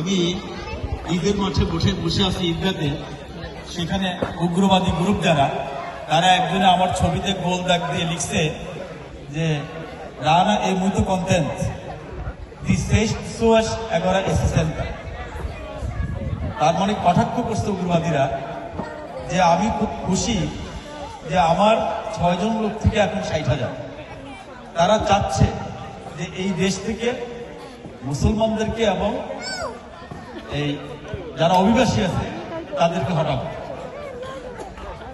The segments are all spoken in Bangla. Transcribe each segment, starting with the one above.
আমি ঈদের মাঠে বসে বসে আছি ঈদগাতে। সেখানে উগ্রবাদী গ্রুপ যারা, তারা একজনে আমার ছবিতে গোল দাগ দিয়ে লিখছে যে, Rana contente de seis pessoas agora é 60 তার মানে কটাক্ষ করছে উগ্রবাদীরা যে, আমি খুব খুশি যে আমার ছয়জন লোক থেকে এখন ষাট হাজার। তারা চাচ্ছে যে, এই দেশ থেকে মুসলমানদেরকে এবং এই যারা অভিবাসী আছে, তাদেরকে হটাবো।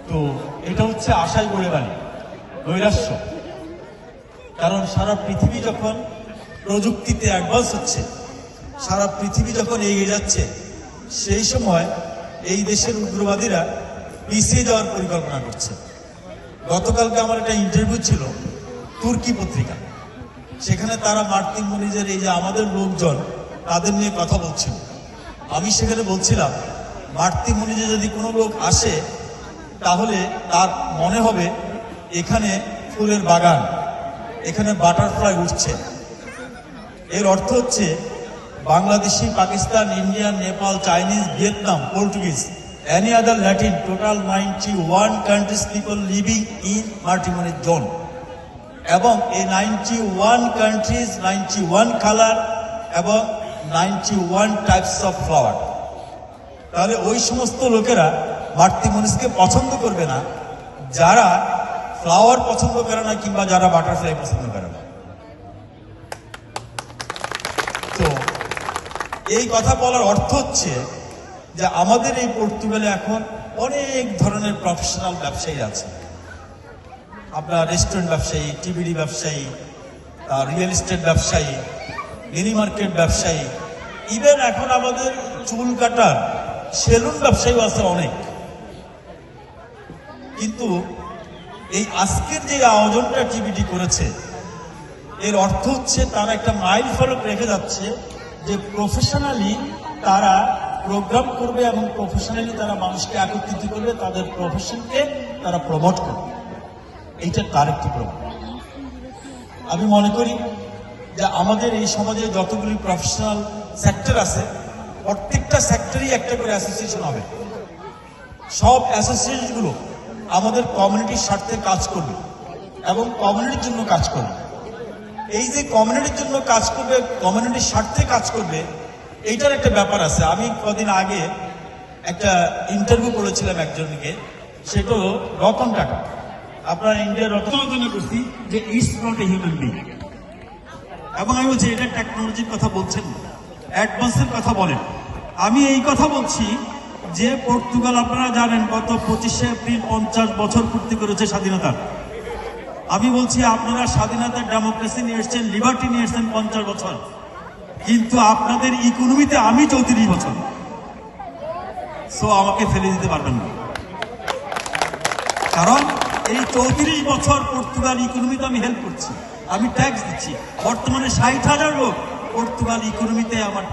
তো এটা হচ্ছে আশাই গড়ে বাড়ি নৈরাশ্য। কারণ সারা পৃথিবী যখন প্রযুক্তিতে অ্যাডভান্স হচ্ছে, সারা পৃথিবী যখন এগিয়ে যাচ্ছে, সেই সময় এই দেশের উগ্রবাদীরা পিছিয়ে যাওয়ার পরিকল্পনা করছে। গতকালকে আমার একটা ইন্টারভিউ ছিল, তুর্কি পত্রিকা। সেখানে তারা মার্তিন মনিজের এই যে আমাদের লোকজন, তাদের নিয়ে কথা বলছিল। আমি সেখানে বলছিলাম মার্তিন মনিজে যদি কোনো লোক আসে, তাহলে তার মনে হবে এখানে ফুলের বাগান, এখানে বাটারফ্লাই উঠছে। এর অর্থ হচ্ছে Bangladeshi, Pakistan, Indian, Nepal, Chinese, Vietnam, Portuguese any other Latin total ninety one countries people living in মাল্টিমনি zone এবং এই ninety one countries ninety one colour এবং ninety one types of flower তাহলে ওই সমস্ত লোকেরা বাড়তি মনীষকে পছন্দ করবে না, যারা ফ্লাওয়ার পছন্দ করে না কিংবা যারা বাটারফ্লাই পছন্দ করে না। তো এই কথা বলার অর্থ হচ্ছে যে আমাদের এই পর্তুগালে এখন অনেক ধরনের প্রফেশনাল ব্যবসায়ী আছে। আপনার রেস্টুরেন্ট ব্যবসায়ী টিভিডি ব্যবসায়ী রিয়েল এস্টেট ব্যবসায়ী মিনি মার্কেট ব্যবসায়ী। ইভেন এখন আমাদের চুল কাটার সেলুন ব্যবসায়ীও আছে অনেক। কিন্তু এই আজকের যে আয়োজনটা টিভিডি করেছে, এর অর্থ হচ্ছে তারা একটা মাইল ফলক রেখে যাচ্ছে যে প্রফেশনালি তারা প্রোগ্রাম করবে এবং প্রফেশনালি তারা মানুষকে একত্রিত করবে, তাদের প্রফেশনকে তারা প্রমোট করবে। এইটা তার একটি প্রমাণ। আমি মনে করি যে আমাদের এই সমাজে যতগুলি প্রফেশনাল সেক্টর আছে, প্রত্যেকটা সেক্টরই একটা করে অ্যাসোসিয়েশন হবে। সব অ্যাসোসিয়েশনগুলো আমাদের কমিউনিটির স্বার্থে কাজ করবে এবং কমিউনিটির জন্য কাজ করবে। এই যে কমিউনিটির জন্য কাজ করবে কমিউনিটির স্বার্থে কাজ করবে, এইটার একটা ব্যাপার আছে। আমি কদিন আগে একটা ইন্টারভিউ করেছিলাম একজনকে সেটা রতন টাকা আপনার ইন্ডিয়ার রতন করছি যে is not a human being এবং আমি বলছি, এটা টেকনোলজির কথা বলছেন অ্যাডভান্সের কথা বলেন। আমি এই কথা বলছি যে, পর্তুগাল, আপনারা জানেন, গত পঁচিশে এপ্রিল পঞ্চাশ বছর পূর্তি করেছে স্বাধীনতার আমি বলছি, আপনারা স্বাধীনতার ডেমোক্রেসি নিয়ে এসছেন লিবার্টি নিয়ে এসছেন পঞ্চাশ বছর। কিন্তু আপনাদের ইকোনমিতে আমি চৌত্রিশ বছর। সো আমাকে ফেলে দিতে পারবেন না। কারণ এই চৌত্রিশ বছর পর্তুগাল ইকোনমিতে আমি হেল্প করছি। আমি ট্যাক্স দিচ্ছি। বর্তমানে ষাট হাজার লোক পর্তুগাল ইকোনমিতে আমার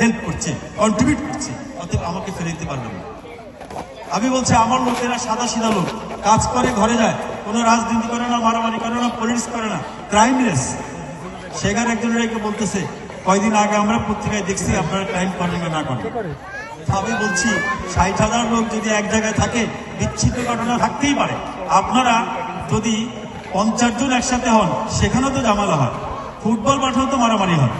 হেল্প করছে কন্ট্রিবিউট করছে। অতএব আমাকে ফেলে দিতে পারবেন না। আমি বলছি, আমার লোকেরা সাদা সিধা লোক। কাজ করে, ঘরে যায়। কোনো রাজনীতি করে না, মারামারি করে না পলিটিক্স করে না। ক্রাইমলেস সেখানে একজন বলতেছে, কয়দিন আগে আমরা পত্রিকায় দেখছি আপনারা ক্রাইম করেন না করেন আমি বলছি, ষাট হাজার লোক যদি এক জায়গায় থাকে, বিচ্ছিন্ন ঘটনা থাকতেই পারে। আপনারা যদি পঞ্চাশ জন একসাথে হন, সেখানেও তো জামালা হয়। ফুটবল মাঠেও তো মারামারি হয়।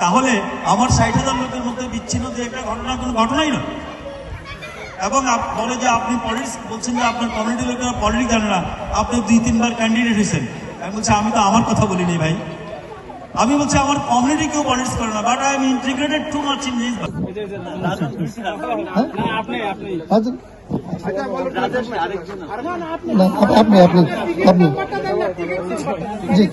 তাহলে আমার ষাট হাজার লোকের মধ্যে বিচ্ছিন্ন যে একটা ঘটনা, কোনো ঘটনাই না এবং বলে যে আপনি পলিটিক্স বলছেন যে আপনার কমিউনিটি লোকেরা পলিটিক্স জানে না। আপনি দুই, তিনবার ক্যান্ডিডেট হয়েছেন। আমি বলছি, আমি তো আমার কথা বলিনি ভাই। আমি বলছি আমার কমিউনিটি কেউ পলিটিক্স করে না but I am integrated too much in this আপনি আপনি আপনি আপনি। জি